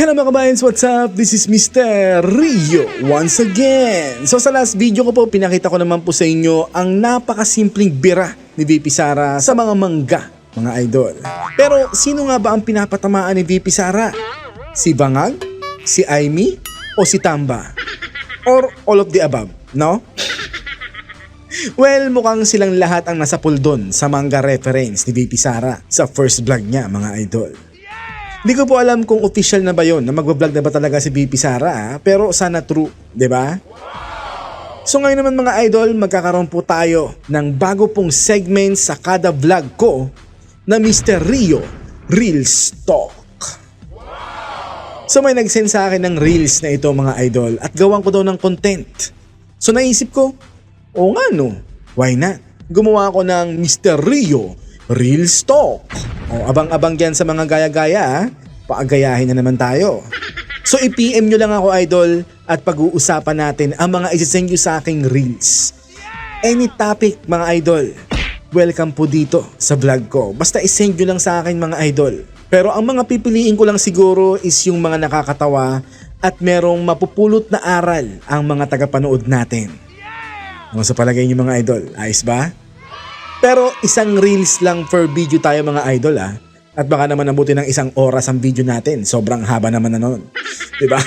Hello mga kabayans, what's up? This is Mr. Rio once again. So sa last video ko po, pinakita ko naman po sa inyo ang napakasimpleng bira ni VP Sara sa mga mangga, mga idol. Pero sino nga ba ang pinapatamaan ni VP Sara? Si Bangag? Si Aimee? O si Tamba? Or all of the above, no? Well, mukhang silang lahat ang nasa puldon sa manga reference ni VP Sara sa first vlog niya, mga idol. Hindi ko po alam kung official na ba yon na magbablog na ba talaga si VP Sara ah, pero sana true, 'di ba? So ngayon naman mga idol, magkakaroon po tayo ng bago pong segment sa kada vlog ko na Mr. Rio Reels Talk. So may nag-send sa akin ng reels na ito mga idol at gawan ko daw ng content. So naisip ko, o nga no, why not? Gumawa ako ng Mr. Rio Reels Talk. O abang-abang yan sa mga gaya-gaya ha. Paagayahin na naman tayo. So i-PM nyo lang ako idol at pag-uusapan natin ang mga isasend nyo sa aking reels. Any topic mga idol. Welcome po dito sa vlog ko. Basta isend nyo lang sa akin mga idol. Pero ang mga pipiliin ko lang siguro is yung mga nakakatawa at merong mapupulot na aral ang mga tagapanood natin. Ano sa palagay nyo mga idol? Ayos ba? Pero isang reels lang per video tayo mga idol ah. At baka naman nabuti ng isang oras ang video natin. Sobrang haba naman na nun. ba?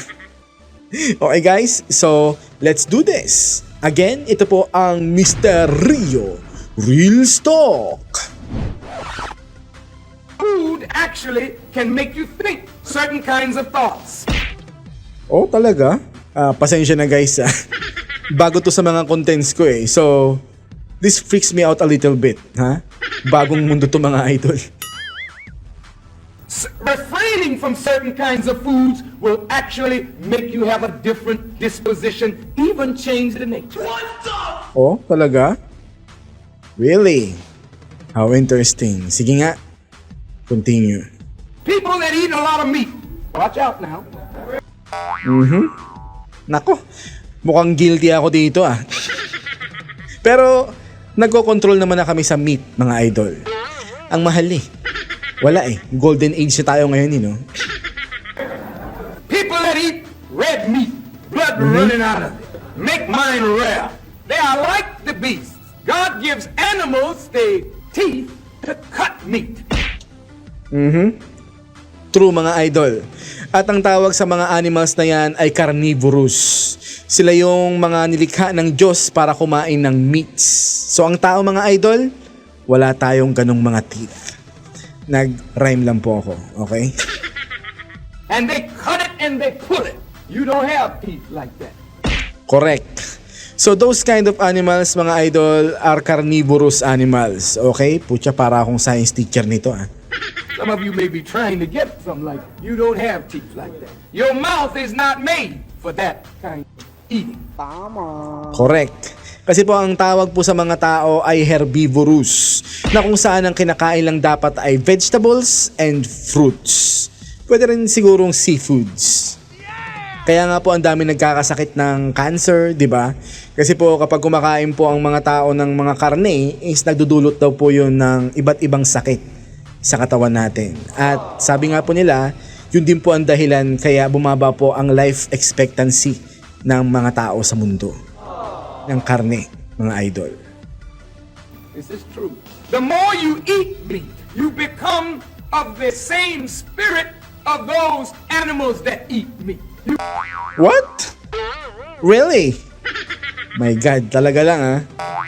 Okay guys, so let's do this. Again, ito po ang Mr. Rio Real Talk. Food actually can make you think certain kinds of thoughts. Oh, talaga? Ah, pasensya na guys ah. Bago to sa mga contents ko eh. So, this freaks me out a little bit, ha? Bagong mundo to mga idol. Refraining from certain kinds of foods will actually make you have a different disposition, even change the nature. Oh, talaga? Really? How interesting. Sige nga. Continue. People that eat a lot of meat, watch out now. Nako, mukhang guilty ako dito ah. Pero, nagko-control naman na kami sa meat, mga idol. Ang mahal eh. Wala eh. Golden age na tayo ngayon, eh, no? People that eat red meat, blood running out of it, make mine rare. They are like the beasts. God gives animals the teeth to cut meat. True mga idol. At ang tawag sa mga animals na yan ay carnivorous. Sila yung mga nilikha ng Diyos para kumain ng meats. So ang tao mga idol, wala tayong ganong mga teeth. Nag-rhyme lang po ako, okay? And they cut it and they pull it. You don't have teeth like that. Correct. So those kind of animals mga idol are carnivorous animals. Okay? Putya para akong science teacher nito ah. Some of you may be trying to get something like you don't have teeth like that. Your mouth is not made for that kind of eating. Correct. Kasi po ang tawag po sa mga tao ay herbivorous na kung saan ang kinakain lang dapat ay vegetables and fruits. Pwede rin sigurong seafoods. Kaya nga po ang dami nagkakasakit ng cancer, di ba? Kasi po kapag kumakain po ang mga tao ng mga karne, is nagdudulot daw po yun ng iba't ibang sakit sa katawan natin. At sabi nga po nila, yun din po ang dahilan kaya bumaba po ang life expectancy ng mga tao sa mundo. Ng karne, mga idol. This is true. The more you eat meat, you become of the same spirit of those animals that eat meat. You What? Really? My God, talaga lang ah.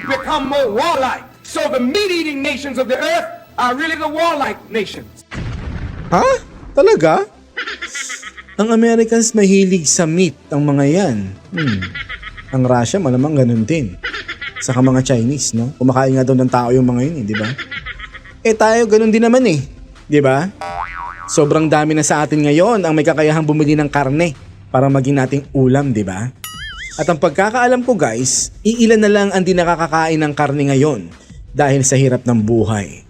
become more warlike. So the meat-eating nations of the earth are really the warlike nations. Ha? Talaga? Ang Americans mahilig sa meat ang mga yan. Hmm. Ang Russia malamang ganun din. Saka mga Chinese, no? Kumakain nga daw ng tao yung mga yun, eh, di ba? Eh tayo ganun din naman eh. Di ba? Sobrang dami na sa atin ngayon ang may kakayahang bumili ng karne para maging nating ulam, di ba? At ang pagkakaalam ko guys, iilan na lang ang di nakakakain ng karne ngayon dahil sa hirap ng buhay.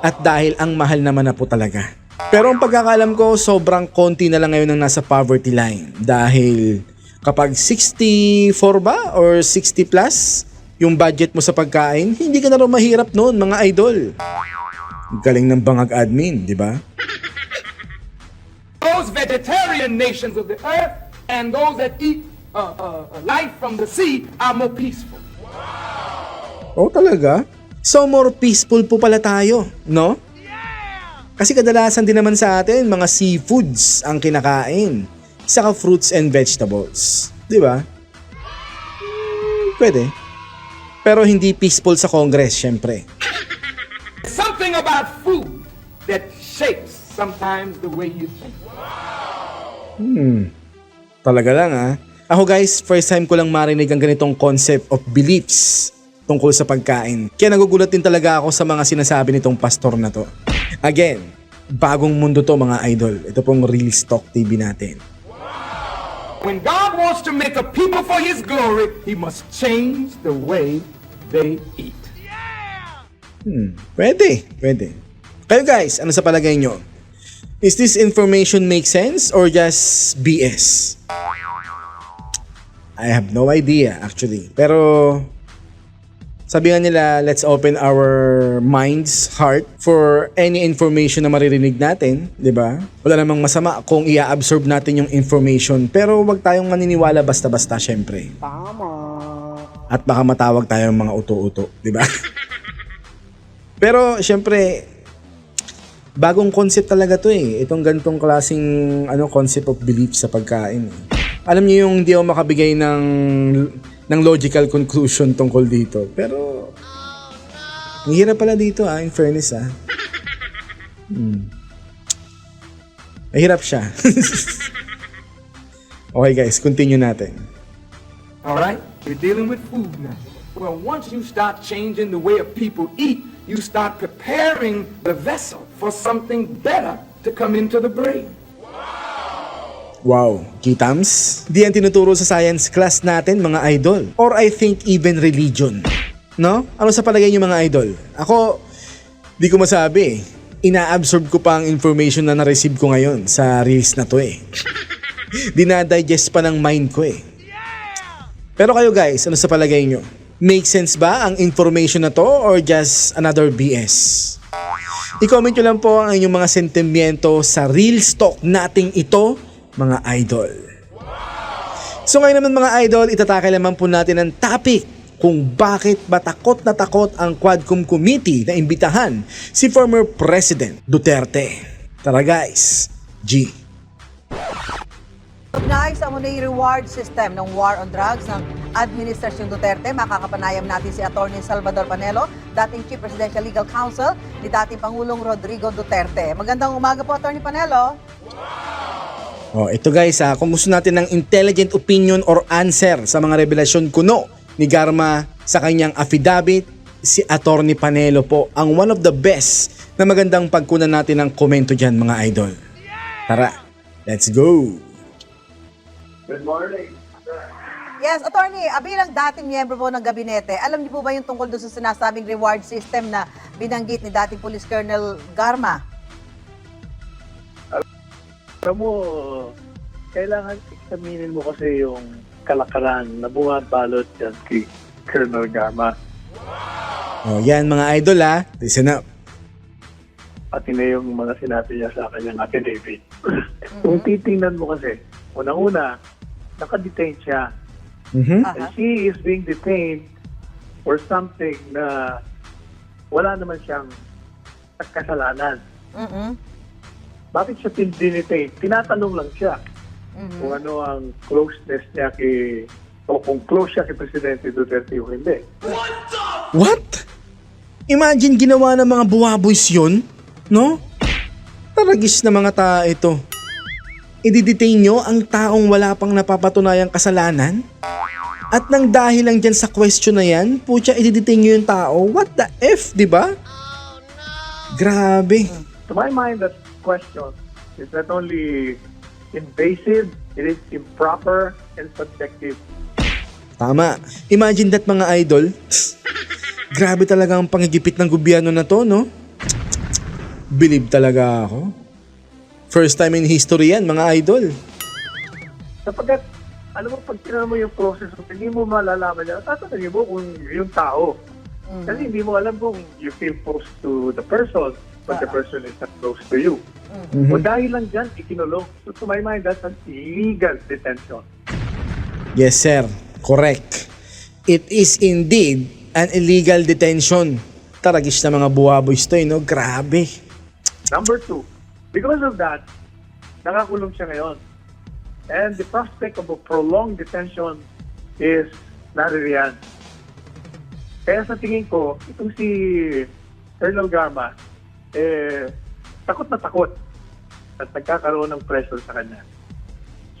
At dahil ang mahal naman na po talaga. Pero ang pagkakalam ko, sobrang konti na lang ngayon ang nasa poverty line. Dahil kapag 64 ba or 60 plus yung budget mo sa pagkain, hindi ka na rin mahirap noon mga idol. Galing ng bangag admin, di ba? Those vegetarian nations of the earth and those that eat uh, uh, life from the sea are more peaceful. Oh, talaga? So more peaceful po pala tayo, no? Kasi kadalasan din naman sa atin, mga seafoods ang kinakain. Saka fruits and vegetables. Di ba? Hmm, pwede. Pero hindi peaceful sa Congress, syempre. Something about food that shapes sometimes the way you think. Talaga lang ah. Ako guys, first time ko lang marinig ang ganitong concept of beliefs tungkol sa pagkain. Kaya nagugulat din talaga ako sa mga sinasabi nitong pastor na to. Again, bagong mundo to mga idol. Ito pong Real Stock TV natin. When God wants to make a people for his glory, he must change the way they eat. Pwede, pwede. Kayo guys, ano sa palagay nyo? Is this information make sense or just BS? I have no idea actually. Pero sabi nga nila, let's open our minds, heart for any information na maririnig natin, 'di ba? Wala namang masama kung i-absorb natin yung information, pero wag tayong maniniwala basta-basta syempre. Tama. At baka matawag tayong mga uto-uto, 'di ba? pero syempre bagong concept talaga 'to eh. Itong gantong klasing ano concept of belief sa pagkain. eh. Alam niyo yung hindi ako makabigay ng ng logical conclusion tungkol dito. Pero ang hirap pala dito ah, in fairness ah. Hmm. Mahirap siya. okay guys, continue natin. All right? We're dealing with food now. Well, once you start changing the way of people eat, you start preparing the vessel for something better to come into the brain. Wow, Kitams? Di yan tinuturo sa science class natin mga idol. Or I think even religion. No? Ano sa palagay niyo mga idol? Ako, di ko masabi. Ina-absorb ko pa ang information na na-receive ko ngayon sa reels na to eh. Dinadigest pa ng mind ko eh. Pero kayo guys, ano sa palagay nyo? Make sense ba ang information na to or just another BS? I-comment nyo lang po ang inyong mga sentimiento sa real stock nating ito, mga idol. So ngayon naman mga idol, itatakay naman po natin ang topic kung bakit ba takot na takot ang Quadcom Committee na imbitahan si former President Duterte. Tara guys, G. Ugnay sa muna reward system ng war on drugs ng Administrasyon Duterte, makakapanayam natin si Atty. Salvador Panelo, dating Chief Presidential Legal Counsel ni dating Pangulong Rodrigo Duterte. Magandang umaga po, Atty. Panelo. Oh, ito guys ha, kung gusto natin ng intelligent opinion or answer sa mga revelasyon kuno ni Garma sa kanyang affidavit, si Attorney Panelo po ang one of the best na magandang pagkunan natin ng komento dyan mga idol. Tara, let's go! Yes, Attorney, ah, bilang dating miyembro po ng gabinete, alam niyo po ba yung tungkol doon sa sinasabing reward system na binanggit ni dating Police Colonel Garma? Alam mo, kailangan examinin mo kasi yung kalakaran na bumabalot yan kay Colonel Gama. Oh, yan mga idol ha, listen up. Pati na yung mga sinabi niya sa kanyang affidavit. Kung titingnan mo kasi, unang-una, nakadetain siya. Mhm. Aha. And she is being detained for something na wala naman siyang kasalanan. Mm-mm. Bakit siya din-detain? Tinatanong lang siya Mhm. kung ano ang closeness niya kay o kung close siya kay Presidente Duterte o hindi. What? Imagine ginawa ng mga buwaboys yun, no? Taragis na mga tao ito. I-detain nyo ang taong wala pang napapatunayang kasalanan? At nang dahil lang dyan sa question na yan, putya, i-detain nyo yung tao? What the F, di ba? Grabe. To my mind, that question is not only invasive, it is improper and subjective. Tama. Imagine that mga idol. Grabe talaga ang pangigipit ng gobyerno na to, no? Believe talaga ako. First time in history yan, mga idol. Sapagkat, alam mo, pag tinanong mo yung process, hindi mo malalaman yan. Tatanungin mo kung yung tao. Kasi hindi mo alam kung you feel close to the person. But the person is not close to you. O dahil lang dyan, ikinulong. So to my mind, that's an illegal detention. Yes, sir. Correct. It is indeed an illegal detention. Taragis na mga buwaboys to, eh, no? Grabe. Number two, because of that, nakakulong siya ngayon. And the prospect of a prolonged detention is naririyan. Kaya sa tingin ko, itong si Colonel Garma, eh, takot na takot at nagkakaroon ng pressure sa kanya.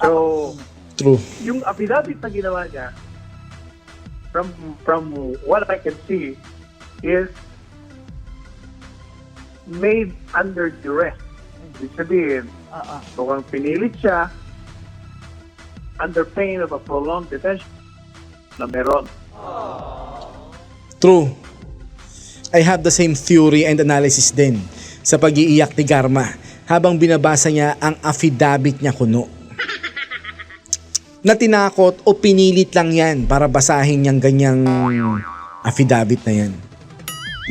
So, True. yung affidavit na ginawa niya, from from what I can see, is made under duress. Ibig sabihin, Oo. mukhang pinilit siya under pain of a prolonged detention na meron. True. I have the same theory and analysis din sa pag-iiyak ni Garma habang binabasa niya ang affidavit niya kuno. Na tinakot o pinilit lang yan para basahin niyang ganyang affidavit na yan.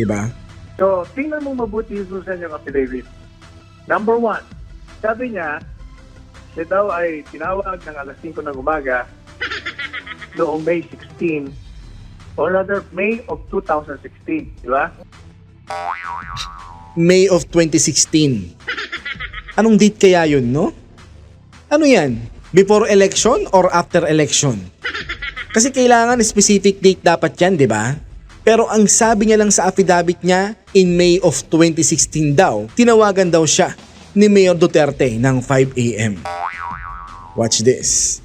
ba? So, tingnan mo mabuti yung Susan yung affidavit. Number one, sabi niya, siya daw ay tinawag ng alas 5 ng umaga noong May 16 or rather May of 2016, di ba? May of 2016. Anong date kaya yun, no? Ano yan? Before election or after election? Kasi kailangan specific date dapat yan, di ba? Pero ang sabi niya lang sa affidavit niya, in May of 2016 daw, tinawagan daw siya ni Mayor Duterte ng 5 a.m. Watch this.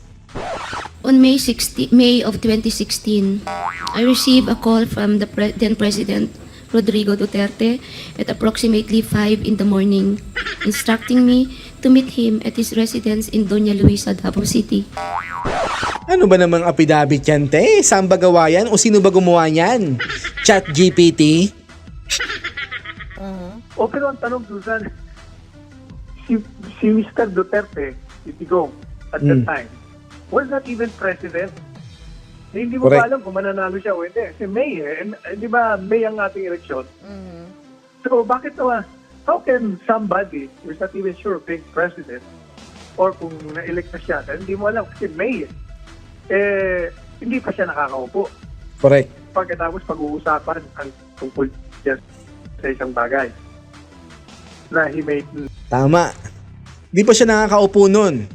On May 16, May of 2016, I received a call from the pre- then President Rodrigo Duterte at approximately 5 in the morning, instructing me to meet him at his residence in Doña Luisa, Davao City. Ano ba namang affidavit yan, te? Saan ba gawa yan? O sino ba gumawa niyan? Chat GPT? O pero ang tanong, Susan, si, si Mr. Duterte, si at that Mm. time, was not even president. Eh, Hindi mo Correct. pa alam kung mananalo siya o hindi. Kasi May eh. And, eh, di ba May ang ating eleksyon? Mhm. So bakit naman, how can somebody who's not even sure of being president or kung na-elect na siya, dahil hindi mo alam kasi May eh, eh hindi pa siya nakakaupo. Correct. Pagkatapos pag-uusapan ang tungkol dyan sa isang bagay na he made Tama. Di pa siya nakakaupo nun.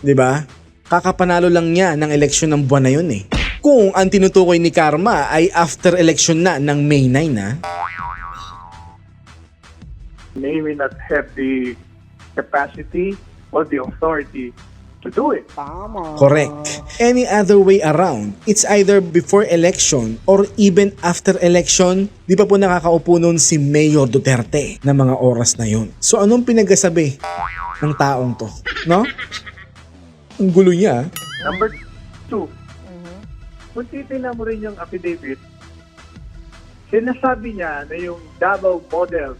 Di ba? Kakapanalo lang niya ng eleksyon ng buwan na yun eh. Kung ang tinutukoy ni Karma ay after election na ng May 9 na, may may not have the capacity or the authority to do it. correct. Any other way around, it's either before election or even after election, di pa po nakakaupo nun si Mayor Duterte na mga oras na yun. So anong pinagasabi ng taong to? No? Ang gulo niya. Number two, kung titignan mo rin yung affidavit, sinasabi niya na yung Davao model,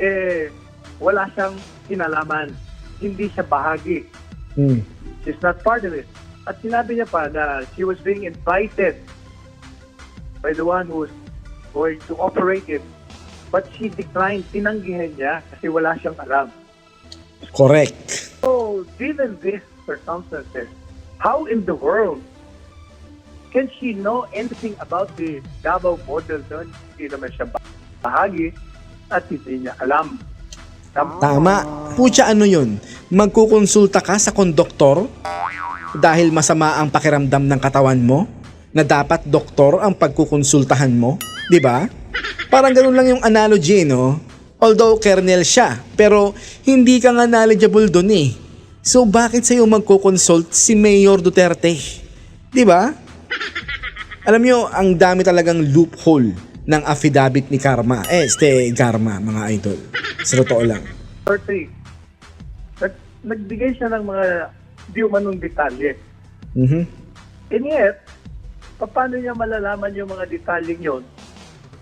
eh, wala siyang kinalaman. Hindi siya bahagi. Hmm. She's not part of it. At sinabi niya pa na she was being invited by the one who was going to operate it. But she declined. Tinanggihan niya kasi wala siyang alam. Correct. So, given these circumstances, how in the world can she know anything about the Davao model doon? Hindi naman siya bahagi at hindi niya alam. Tam- Tama. Pucha ano yun? Magkukonsulta ka sa konduktor dahil masama ang pakiramdam ng katawan mo na dapat doktor ang pagkukonsultahan mo? 'Di ba? Parang ganun lang yung analogy, no? Although kernel siya, pero hindi ka nga knowledgeable dun eh. So bakit sa'yo magkukonsult si Mayor Duterte? 'Di ba? Alam nyo, ang dami talagang loophole ng affidavit ni Karma. Eh, este Karma, mga idol. Sa totoo lang. Three, nag, nagbigay siya ng mga di umanong detalye. Mhm. And yet, paano niya malalaman yung mga detalyeng yon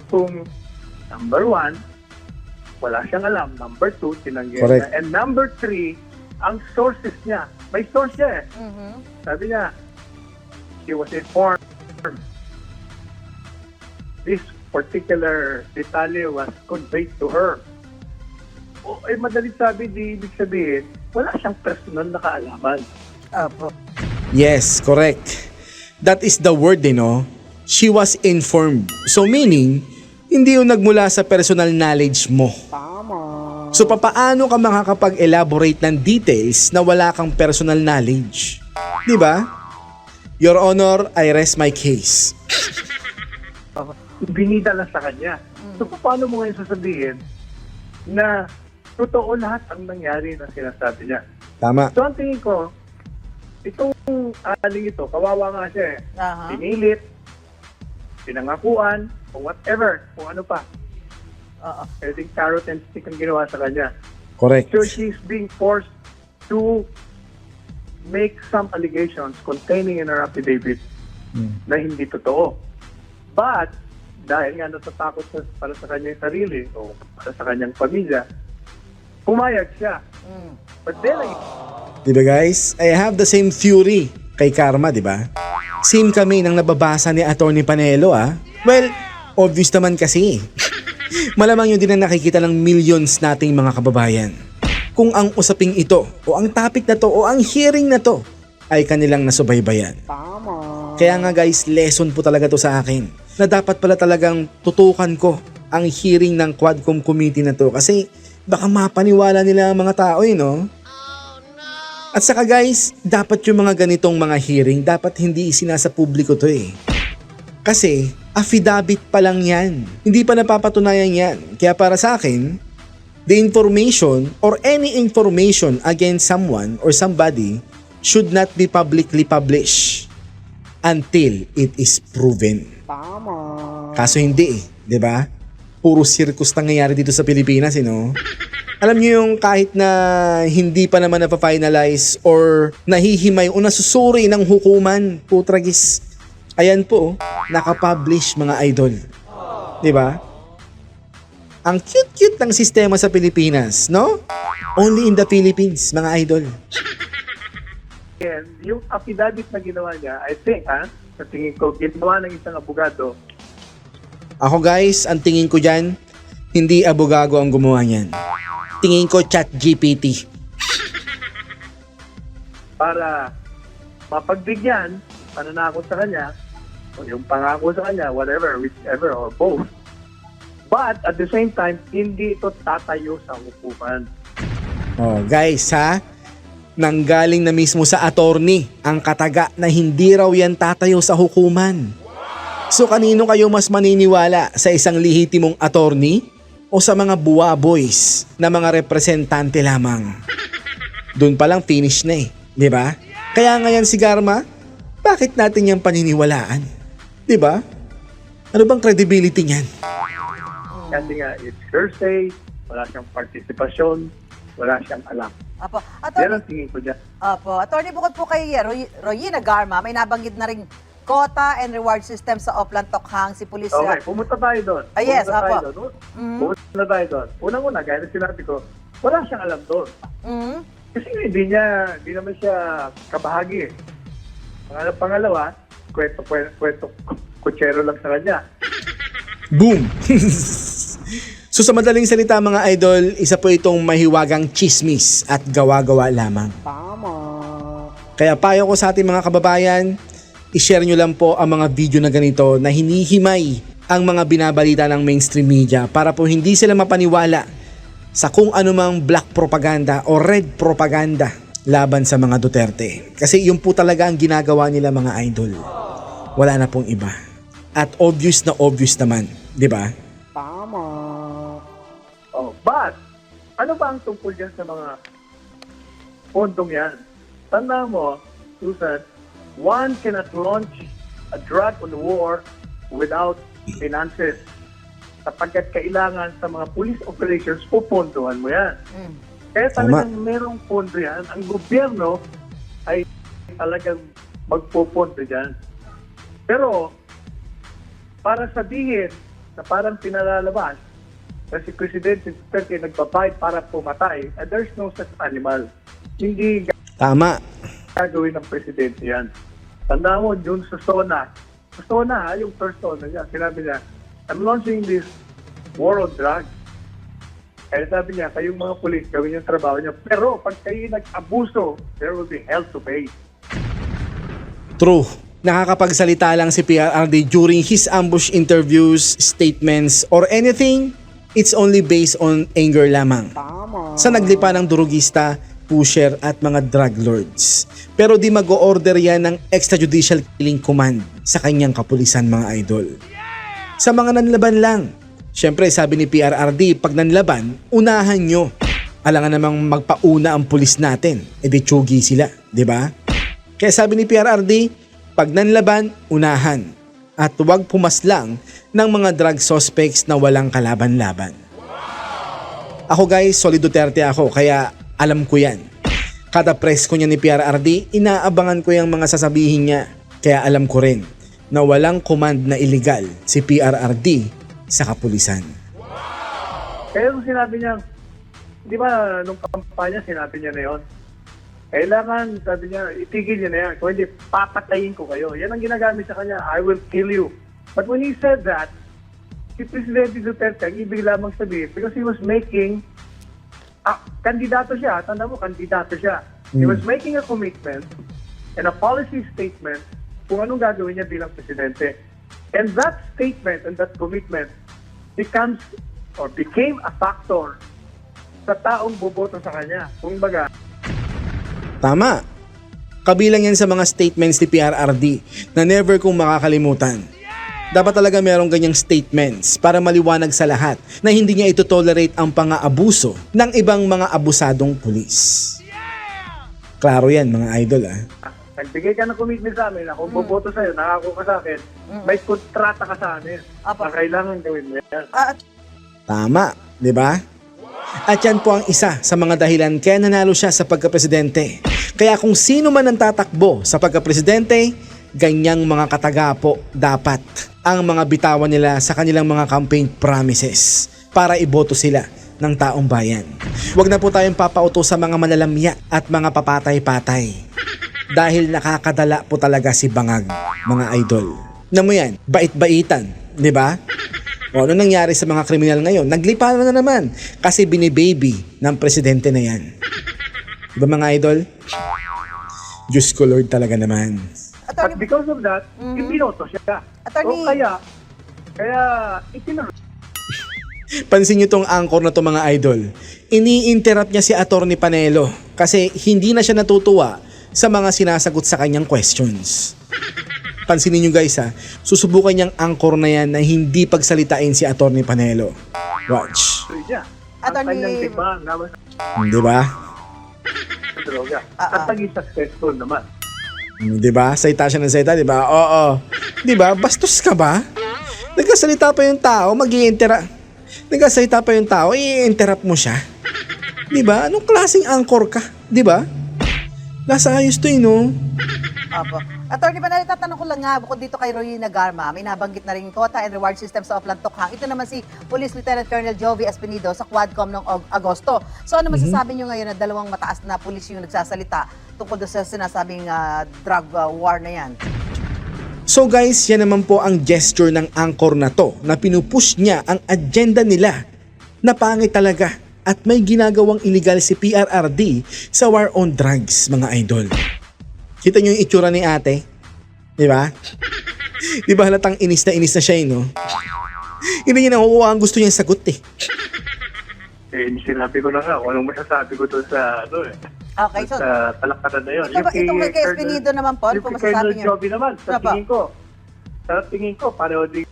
kung number one, wala siyang alam. Number two, tinanggihan Correct. niya. And number three, ang sources niya. May source siya eh. Mhm. Sabi niya, she was informed. This particular detalye was conveyed to her. O, eh, madalit sabi, di ibig sabihin, wala siyang personal na kaalaman. Opo. Yes, correct. That is the word, eh, no? She was informed. So meaning, hindi yung nagmula sa personal knowledge mo. So papaano ka makakapag-elaborate ng details na wala kang personal knowledge? Di ba? Your Honor, I rest my case. Binida lang sa kanya. So, paano mo ngayon sasabihin na totoo lahat ang nangyari na sinasabi niya? Tama. So, ang tingin ko, itong aling ito, kawawa nga siya eh. Aha. Pinilit, pinangakuan, o whatever, kung ano pa. I think carrot and stick ang ginawa sa kanya. Correct. So she's being forced to make some allegations containing in her affidavit na hindi totoo. But, dahil nga natatakot siya para sa kanyang sarili o para sa kanyang pamilya, pumayag siya. Mm. But then, again, Di ba guys? I have the same theory kay Karma, di ba? Same kami nang nababasa ni Attorney Panelo ah. Well, obvious naman kasi. Malamang yun din ang nakikita ng millions nating mga kababayan. Kung ang usaping ito, o ang topic na to, o ang hearing na to, ay kanilang nasubaybayan. Kaya nga guys, lesson po talaga to sa akin. Na dapat pala talagang tutukan ko ang hearing ng Quadcom Committee na to. Kasi baka mapaniwala nila ang mga tao eh, no? At saka guys, dapat yung mga ganitong mga hearing, dapat hindi isinasa publiko to eh. Kasi, affidavit pa lang yan. Hindi pa napapatunayan yan. Kaya para sa akin, the information or any information against someone or somebody should not be publicly published until it is proven. Kaso hindi eh, 'di ba? Puro circus nangyayari dito sa Pilipinas, eh, no? Alam niyo yung kahit na hindi pa naman na-finalize or nahihimay o nasusuri ng hukuman, putragis. Ayan po, oh, nakapublish mga idol. 'Di ba? Ang cute-cute ng sistema sa Pilipinas, no? Only in the Philippines, mga idol. yung affidavit na ginawa niya, I think, ha, sa tingin ko, ginawa ng isang abogado, Ako guys, ang tingin ko dyan, hindi abogago ang gumawa niyan. Tingin ko chat GPT. para mapagbigyan, pananakot sa kanya, o yung pangako sa kanya, whatever, whichever, or both. But at the same time, hindi ito tatayo sa hukuman. Oh, guys ha, nanggaling na mismo sa attorney ang kataga na hindi raw yan tatayo sa hukuman. So kanino kayo mas maniniwala sa isang lehitimong attorney o sa mga buwaboys na mga representante lamang? Doon pa lang finish na eh, di ba? Kaya ngayon si Garma, bakit natin yung paniniwalaan? Di ba? Ano bang credibility niyan? Kasi nga, it's hearsay, wala siyang partisipasyon, wala siyang alam. Apo. Yan Attorney, ang tingin ko dyan. Apo. Attorney, bukod po kay Roy, Royina Garma, may nabanggit na rin quota and reward system sa Oplan Tokhang, si Police Okay, pumunta tayo doon. Ah, yes, pumunta tayo apo. doon. Mhm. Pumunta tayo doon. Unang-una, gaya na sinabi ko, wala siyang alam doon. Mm. Kasi nga, hindi niya, hindi naman siya kabahagi eh. Pangalawa, pangalawa kwento, kwento, kwento, kutsero lang sa kanya. Boom! so sa madaling salita mga idol, isa po itong mahiwagang chismis at gawa-gawa lamang. Kaya payo ko sa ating mga kababayan, i-share nyo lang po ang mga video na ganito na hinihimay ang mga binabalita ng mainstream media para po hindi sila mapaniwala sa kung anumang black propaganda o red propaganda laban sa mga Duterte. Kasi yun po talaga ang ginagawa nila mga idol. Wala na pong iba. At obvious na obvious naman, di ba? Oh, but, ano ba ang tungkol yan sa mga pondong yan? Tanda mo, Susan, one cannot launch a drug on war without finances. Sapagkat kailangan sa mga police operations, pupondohan mo yan. Mm. Kaya Tama. talagang merong pondo yan. Ang gobyerno ay talagang magpopondo dyan. Pero, para sabihin na parang pinalalabas na si Presidente Duterte nagbabayad para pumatay, and there's no such animal. Hindi Tama. gagawin ng Presidente yan. Tanda mo, dun sa SONA, sa SONA, ha, yung first SONA niya, sinabi niya, I'm launching this war on drugs. Kaya sabi niya, kayong mga pulis, gawin yung trabaho niya. Pero pag kayo nag-abuso, there will be hell to pay. True. Nakakapagsalita lang si PRRD during his ambush interviews, statements, or anything, it's only based on anger lamang. Sa naglipa ng durugista, pusher at mga drug lords. Pero di mag-o-order yan ng extrajudicial killing command sa kanyang kapulisan mga idol. Sa mga nanlaban lang. Siyempre sabi ni PRRD, pag nanlaban, unahan nyo. Alangan namang magpauna ang pulis natin. E di tsugi sila, di ba? Kaya sabi ni PRRD, pag nanlaban, unahan. At huwag pumaslang ng mga drug suspects na walang kalaban-laban. Ako guys, solid Duterte ako, kaya alam ko yan. Kada press ko niya ni PRRD, inaabangan ko yung mga sasabihin niya. Kaya alam ko rin na walang command na illegal si PRRD sa kapulisan. Kaya nung sinabi niya, di ba nung kampanya sinabi niya na yon, kailangan, sabi niya, itigil niya na yan. Kung hindi, papatayin ko kayo. Yan ang ginagamit sa kanya, I will kill you. But when he said that, si Presidente Duterte, ang ibig lamang sabihin, because he was making, ah, kandidato siya, tanda mo, kandidato siya. He was making a commitment and a policy statement kung anong gagawin niya bilang presidente. And that statement and that commitment becomes or became a factor sa taong boboto sa kanya. Kung baga, Tama. Kabilang yan sa mga statements ni PRRD na never kong makakalimutan. Dapat talaga merong ganyang statements para maliwanag sa lahat na hindi niya ito tolerate ang pang-aabuso ng ibang mga abusadong pulis. Klaro yan mga idol ah. Nagbigay ka ng commitment sa amin na kung boboto sa'yo, nakako ka sa akin, may kontrata ka sa amin Apa. na kailangan gawin mo yan. Ah, at Tama, di ba? At yan po ang isa sa mga dahilan kaya nanalo siya sa pagkapresidente. Kaya kung sino man ang tatakbo sa pagkapresidente, ganyang mga katagapo dapat ang mga bitawan nila sa kanilang mga campaign promises para iboto sila ng taong bayan. Huwag na po tayong papauto sa mga malalamya at mga papatay-patay. Dahil nakakadala po talaga si Bangag, mga idol. Na mo yan, bait-baitan, di ba? O ano nangyari sa mga kriminal ngayon? Naglipa na naman kasi binibaby ng presidente na yan. Diba mga idol? Diyos ko Lord talaga naman. At Attorney, because of that, ipinoto siya. Attorney- So kaya, kaya itinanong Pansin nyo tong anchor na to mga idol. Ini-interrupt niya si Attorney Panelo kasi hindi na siya natutuwa sa mga sinasagot sa kanyang questions. Pansinin nyo guys ha, susubukan niyang anchor na yan na hindi pagsalitain si Attorney Panelo. Watch. timbang naman Di ba? Ah, ah. At naging successful naman. Mm, Di ba? Salita siya ng salita, di ba? Oo. Di ba? Bastos ka ba? Nagkasalita pa yung tao, mag intera Nagkasalita pa yung tao, i-interrupt mo siya. Di ba? Anong klaseng anchor ka? Di ba? Nasa ayos to eh, no? Apo. Attorney Panel, tatanong ko lang nga, bukod dito kay Royina Garma, may nabanggit na rin quota and reward system sa Oplan Tokhang. Ito naman si Police Lieutenant Colonel Jovi Espinido sa Quadcom noong Ag- Agosto. So ano masasabi nyo ngayon na dalawang mataas na pulis yung nagsasalita tungkol doon sa sinasabing ah, drug ah, war na yan? So guys, yan naman po ang gesture ng anchor na to na pinupush niya ang agenda nila na pangit talaga at may ginagawang illegal si PRRD sa war on drugs, mga idol. Kita niyo yung itsura ni ate? Di ba? Di ba halatang inis na inis na siya, eh, no? Hindi niya nakukuha ang gusto niyang sagot eh. Eh, sinabi ko na nga, kung anong masasabi ko doon sa, ano eh, Okay, so sa talakaran na yun. Ito ba- itong kay Colonel- Espinido naman, Paul, yung kung kay masasabi Colonel niyo. Joby naman, sa Ano ba? tingin ko, sa tingin ko, pareho din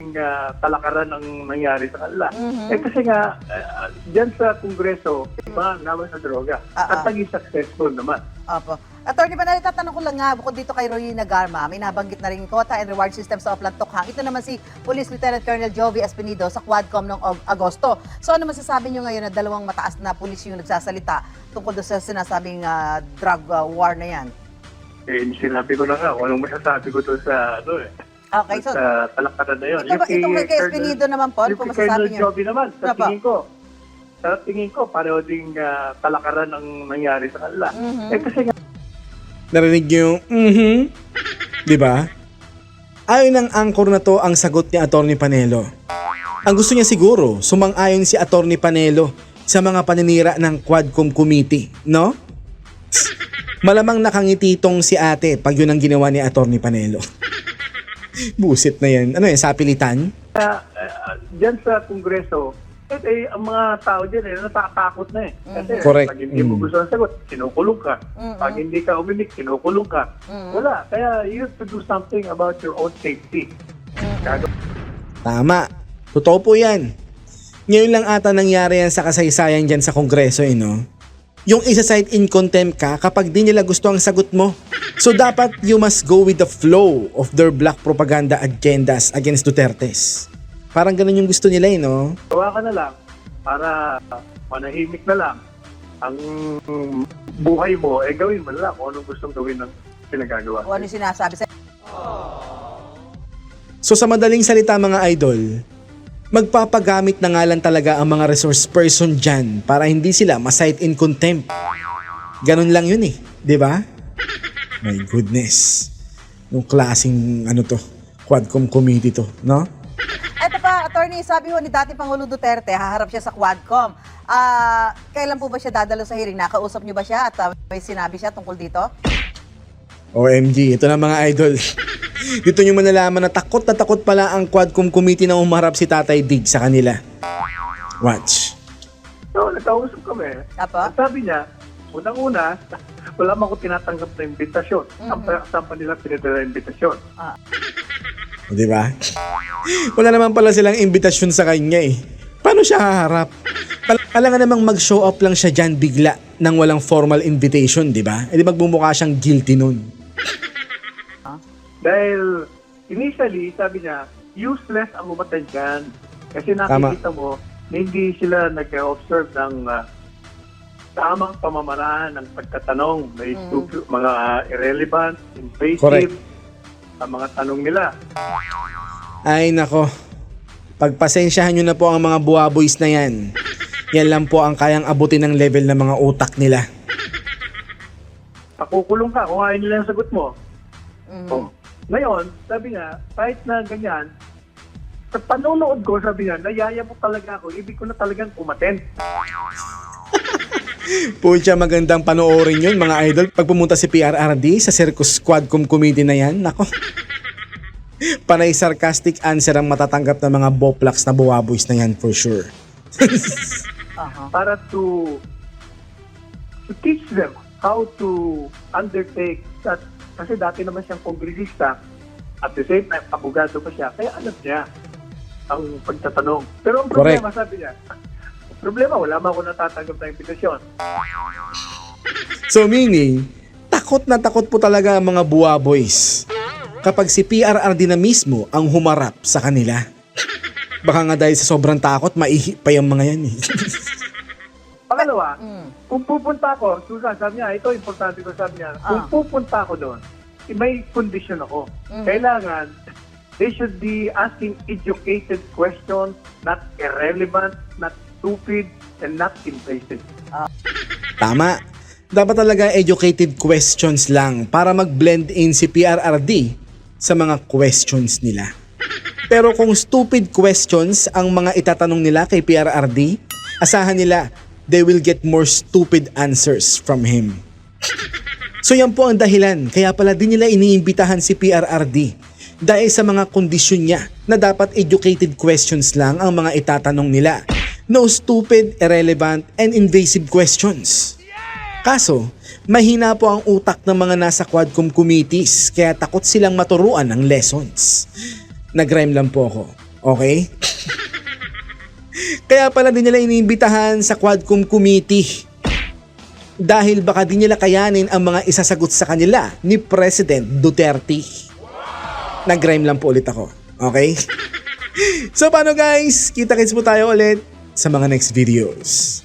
yung ah, talakaran ng nangyari sa kanila. Mhm. Eh kasi nga, uh, dyan sa Kongreso, iba naman sa droga. Ah, At ah. naging successful naman. Apo. Attorney Panel, tatanong ko lang nga, bukod dito kay Royina Garma, may nabanggit na rin quota and reward system sa Oplan Tokhang. Ito naman si Police Lieutenant Colonel Jovi Espinido sa Quadcom noong Ag- Agosto. So ano masasabi nyo ngayon na dalawang mataas na pulis yung nagsasalita tungkol sa sinasabing ah, drug ah, war na yan? Eh, sinabi ko na nga, anong masasabi ko doon sa, ano eh, Okay, so sa talakaran na yun. ito ba, itong kay Espinido naman, Paul, yung kung kay masasabi Colonel nyo. Joby naman, sa Ano tingin ko, sa tingin ko, pareho ding ah, talakaran ng nangyari sa kanila. Mhm. Eh kasi nga, Narinig niyo yung, mhm, di ba? Ayon ng angkor na to ang sagot ni Attorney Panelo. Ang gusto niya siguro, sumang-ayon si Attorney Panelo sa mga paninira ng Quadcom Committee, no? Malamang nakangiti tong si ate pag yun ang ginawa ni Attorney Panelo. Busit na yan. Ano yan, sapilitan? Kaya, uh, dyan sa Kongreso, eh, eh, ang mga tao dyan eh, natatakot na eh. Kasi Correct. pag hindi mo Mm. gusto ang sagot, kinukulong ka. Pag hindi ka umimik, kinukulong ka. Wala. Kaya you have to do something about your own safety. Kaya Tama. Totoo po yan. Ngayon lang ata nangyari yan sa kasaysayan dyan sa Kongreso eh, no? Yung isa cite in contempt ka kapag di nila gusto ang sagot mo. So dapat you must go with the flow of their black propaganda agendas against Dutertes. Parang ganun yung gusto nila eh, no? gawa ka na lang para manahimik na lang ang buhay mo, eh gawin mo na lang kung anong gustong gawin ng pinagagawa. Kung ano yung sinasabi sa So sa madaling salita mga idol, magpapagamit na nga lang talaga ang mga resource person dyan para hindi sila ma-cite in contempt. Ganun lang yun eh, di ba? My goodness. Yung klaseng ano to, Quadcom committee to, no? Ito pa, attorney, sabi ho ni dati Pangulo Duterte, haharap siya sa Quadcom. Ah, kailan po ba siya dadalo sa hearing? Nakausap niyo ba siya at ah, may sinabi siya tungkol dito? OMG, ito na mga idol. Dito nyo manalaman na takot na takot pala ang Quadcom committee na umarap si Tatay Dig sa kanila. Watch. So, nagkausap kami. Apo? Ang sabi niya, unang-una, wala man ko tinatanggap na imbitasyon. Pa, saan pa nila pinadala imbitasyon? O, di ba? Wala naman pala silang imbitasyon sa kanya eh. Paano siya haharap? Pal- Pala nga namang mag-show up lang siya dyan bigla nang walang formal invitation, di ba? E di magbumukha siyang guilty nun. Dahil initially, sabi niya, useless ang umatay dyan. Kasi nakikita mo na hindi sila nag-observe ng ah, tamang pamamaraan ng pagtatanong. May stupid, mga irrelevant, invasive, Correct. ang mga tanong nila. Ay nako. Pagpasensyahan nyo na po ang mga buwaboys na yan. Yan lang po ang kayang abutin ng level ng mga utak nila. Pakukulong ka kung ayaw nila yung sagot mo. Oh. Ngayon, sabi niya, kahit na ganyan, sa panonood ko, sabi niya, nayaya mo talaga ako. Ibig ko na talagang umaten. Pucha magandang panoorin yun mga idol. Pag pumunta si PRRD sa Circus Quadcom Committee na yan, nako. Panay sarcastic answer ang matatanggap ng mga boplax na buwaboys na yan for sure. Aha. para to to teach them how to undertake that kasi dati naman siyang kongresista at the same time abogado pa siya kaya alam niya ang pagtatanong pero ang problema sabi niya problema wala man ako natatanggap na imbitasyon So meaning, takot na takot po talaga ang mga buwaboys kapag si PRRD na mismo ang humarap sa kanila. Baka nga dahil sa sobrang takot, maihi pa yung mga yan eh. pangalawa Mm. Kung pupunta ako Susan sabi niya ito importante ko sabi niya kung Ah. pupunta ako doon eh, may condition ako Mhm. kailangan they should be asking educated questions not irrelevant not stupid and not invasive Tama. Dapat talaga educated questions lang para mag-blend in si PRRD sa mga questions nila. Pero kung stupid questions ang mga itatanong nila kay PRRD, asahan nila they will get more stupid answers from him. So yan po ang dahilan kaya pala din nila iniimbitahan si PRRD dahil sa mga kondisyon niya na dapat educated questions lang ang mga itatanong nila. No stupid, irrelevant, and invasive questions. Kaso, mahina po ang utak ng mga nasa Quadcom committees kaya takot silang maturuan ng lessons. Nag-rhyme lang po ako, okay? Kaya pala din nila iniimbitahan sa Quadcom committee dahil baka di nila kayanin ang mga isasagot sa kanila ni President Duterte. Nag-rhyme lang po ulit ako. Okay? so paano guys? Kita-kits po tayo ulit sa mga next videos.